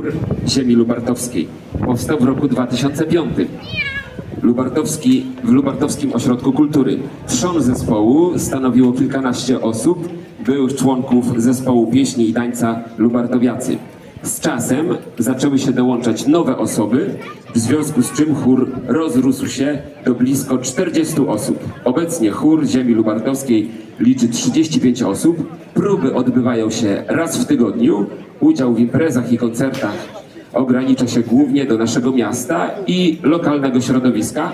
chór ziemi lubartowskiej. Powstał w roku 2005. Lubartowski, w Lubartowskim Ośrodku Kultury. Trzon zespołu stanowiło kilkanaście osób, byłych członków zespołu pieśni i tańca Lubartowiacy. Z czasem zaczęły się dołączać nowe osoby, w związku z czym chór rozrósł się do blisko 40 osób. Obecnie chór ziemi lubartowskiej liczy 35 osób. Próby odbywają się raz w tygodniu. Udział w imprezach i koncertach ogranicza się głównie do naszego miasta i lokalnego środowiska,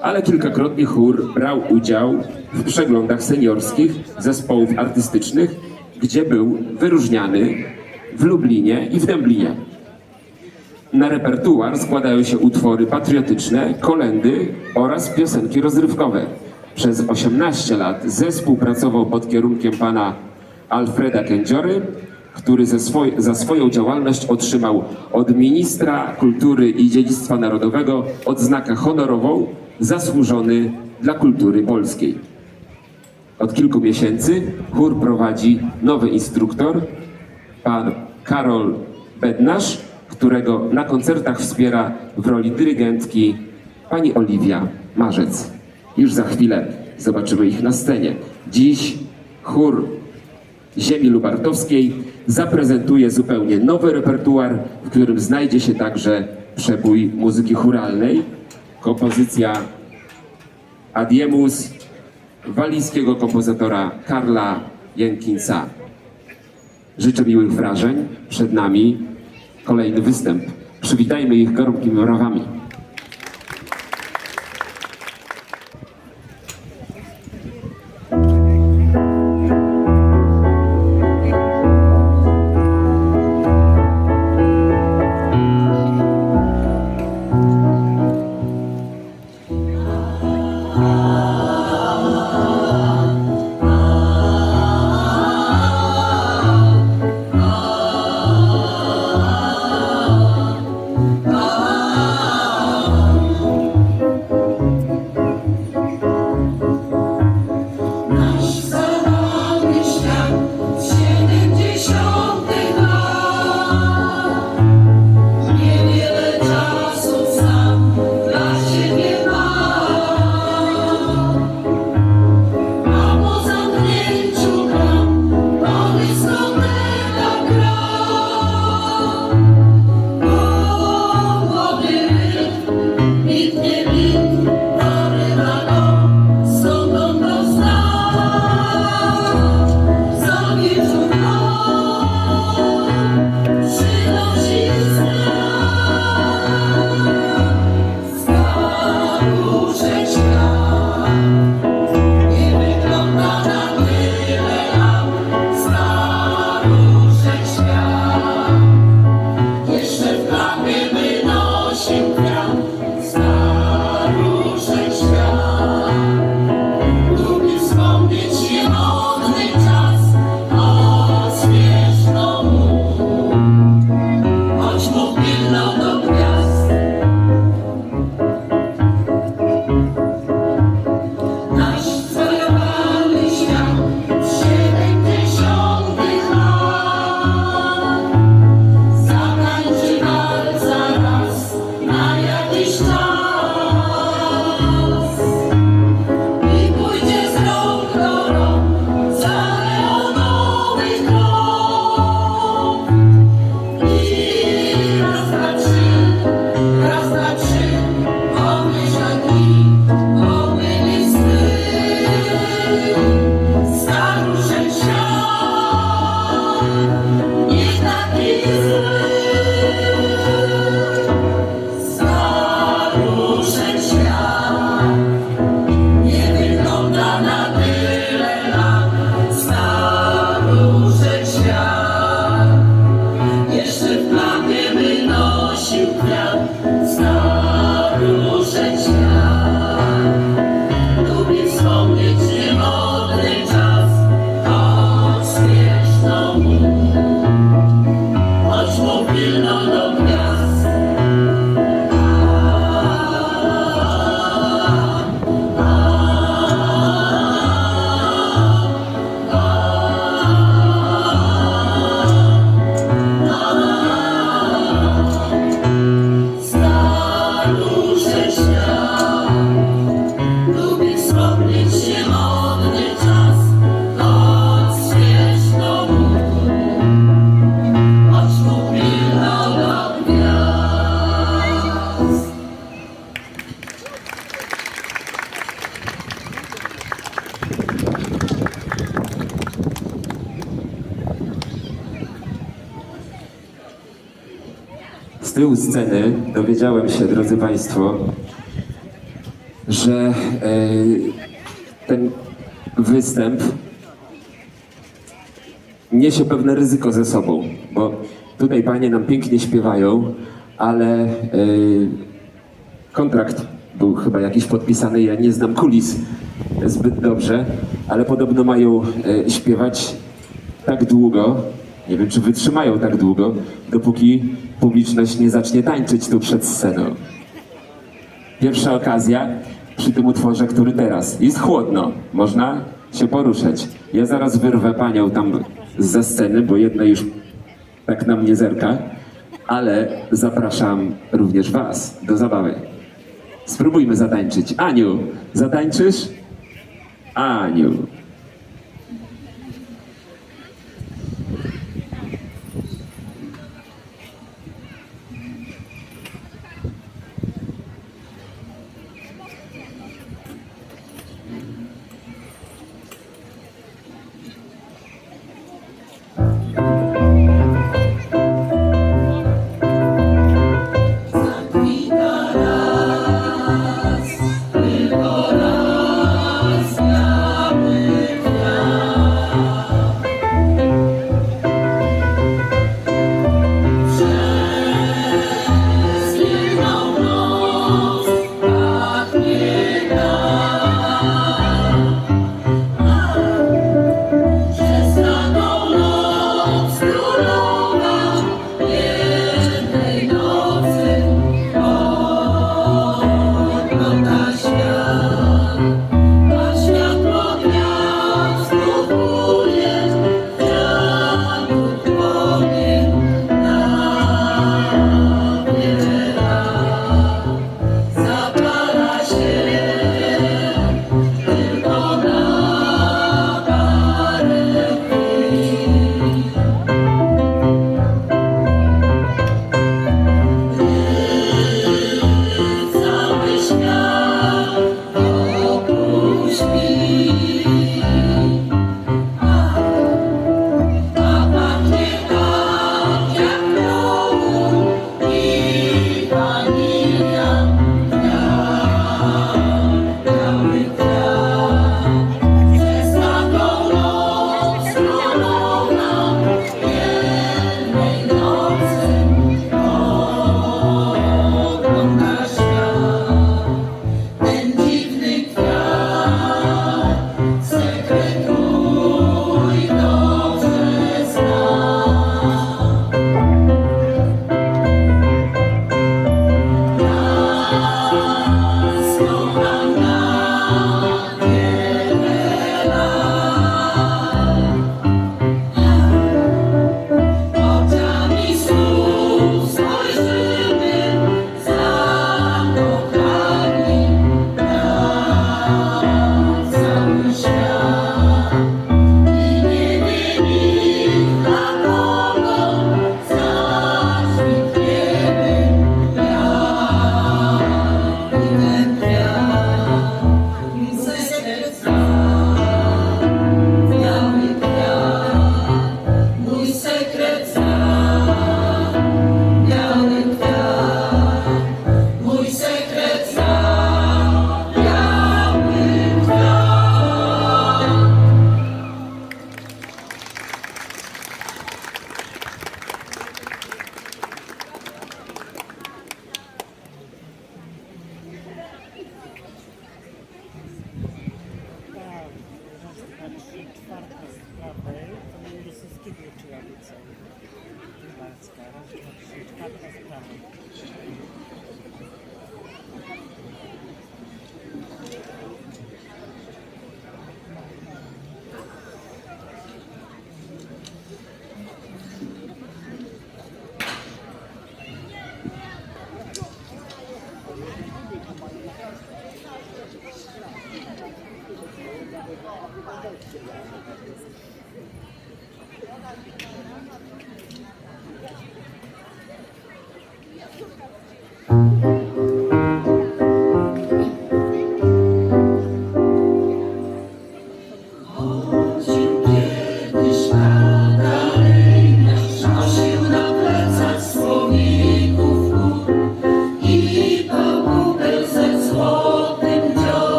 ale kilkakrotnie chór brał udział w przeglądach seniorskich zespołów artystycznych, gdzie był wyróżniany w Lublinie i w Dęblinie. Na repertuar składają się utwory patriotyczne, kolendy oraz piosenki rozrywkowe. Przez 18 lat zespół pracował pod kierunkiem pana Alfreda Kędziory, który swoj, za swoją działalność otrzymał od ministra kultury i dziedzictwa narodowego odznakę honorową zasłużony dla kultury polskiej. Od kilku miesięcy chór prowadzi nowy instruktor, pan Karol Bednarz, którego na koncertach wspiera w roli dyrygentki pani Oliwia Marzec. Już za chwilę zobaczymy ich na scenie. Dziś chór ziemi lubartowskiej zaprezentuje zupełnie nowy repertuar, w którym znajdzie się także przebój muzyki churalnej, kompozycja Adiemus walijskiego kompozytora Karla Jenkinsa. Życzę miłych wrażeń. Przed nami kolejny występ. Przywitajmy ich gorącymi brawami. Lord. Tyłu sceny dowiedziałem się, drodzy Państwo, że e, ten występ niesie pewne ryzyko ze sobą, bo tutaj panie nam pięknie śpiewają, ale e, kontrakt był chyba jakiś podpisany, ja nie znam kulis zbyt dobrze, ale podobno mają e, śpiewać tak długo, nie wiem czy wytrzymają tak długo, dopóki publiczność nie zacznie tańczyć tu przed sceną. Pierwsza okazja przy tym utworze, który teraz. Jest chłodno, można się poruszać. Ja zaraz wyrwę panią tam ze sceny, bo jedna już tak na mnie zerka, ale zapraszam również was do zabawy. Spróbujmy zatańczyć. Aniu, zatańczysz? Aniu.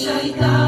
শয়তান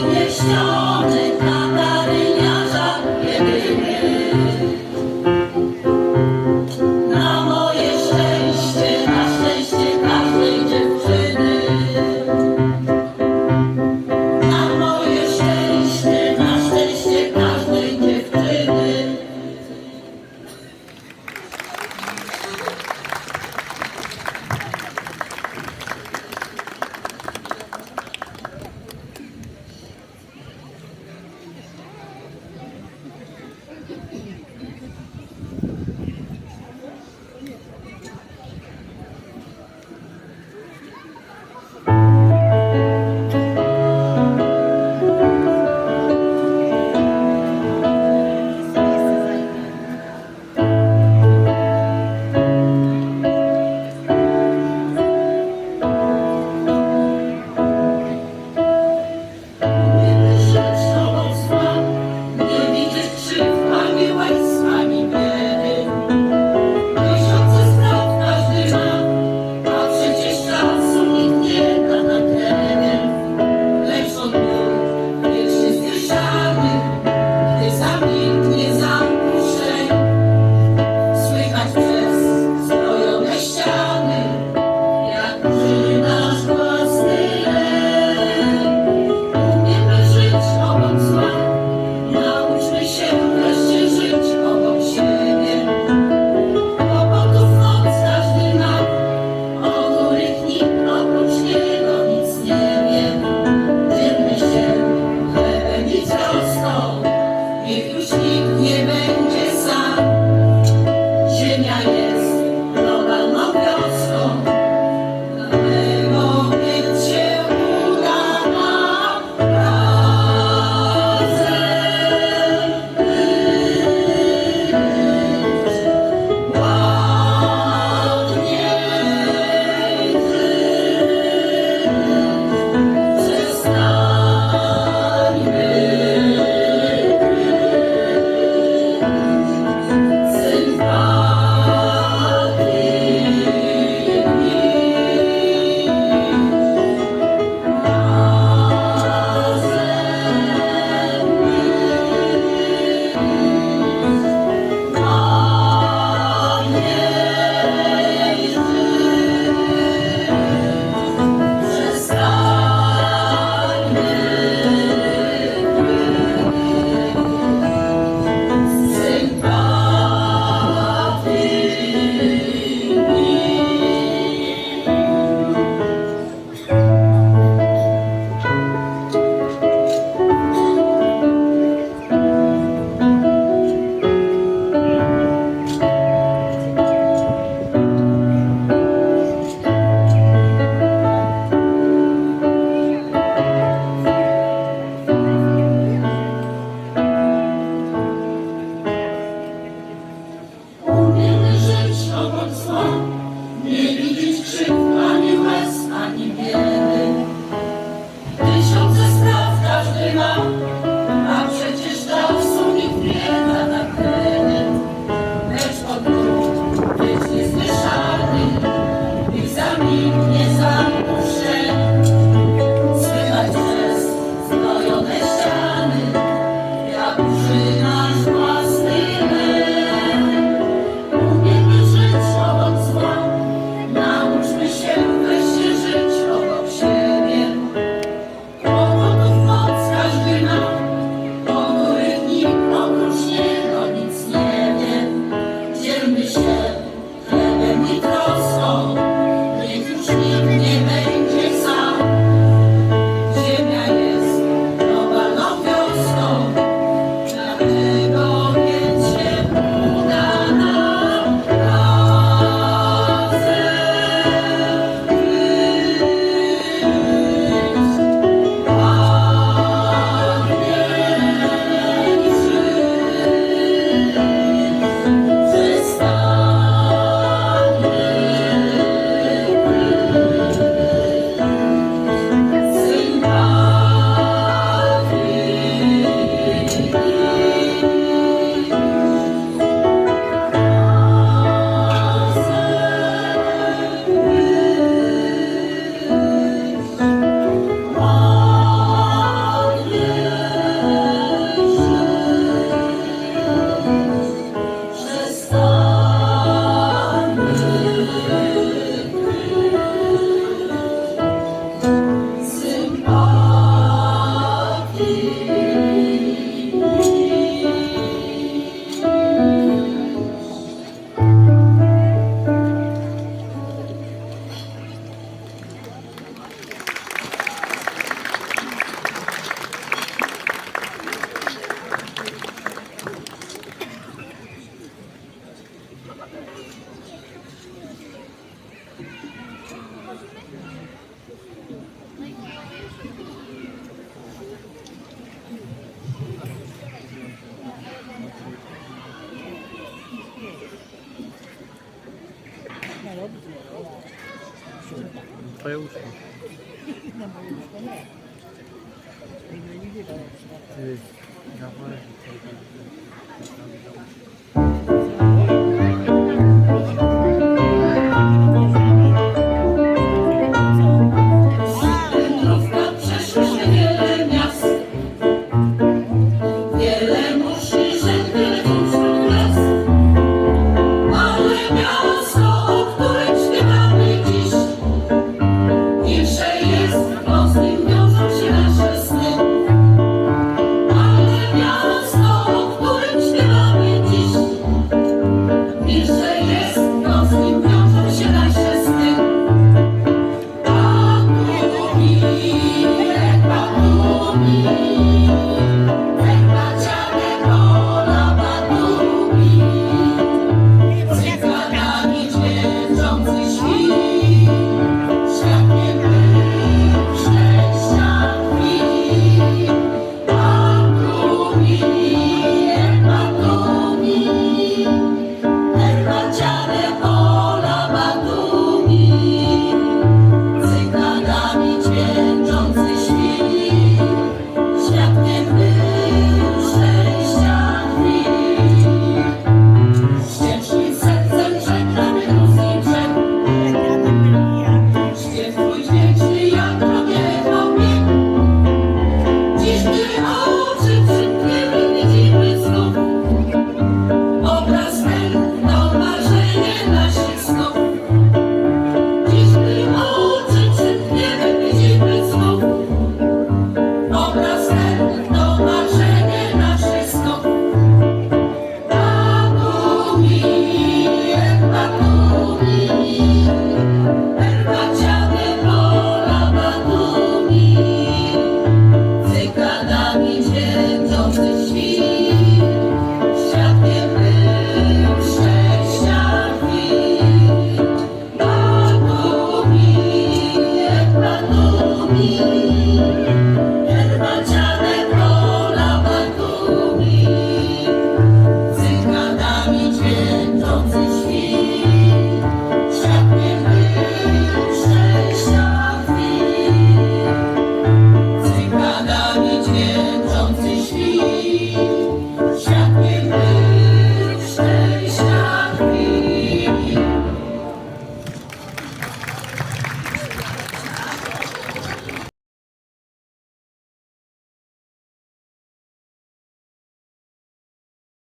innych ściany.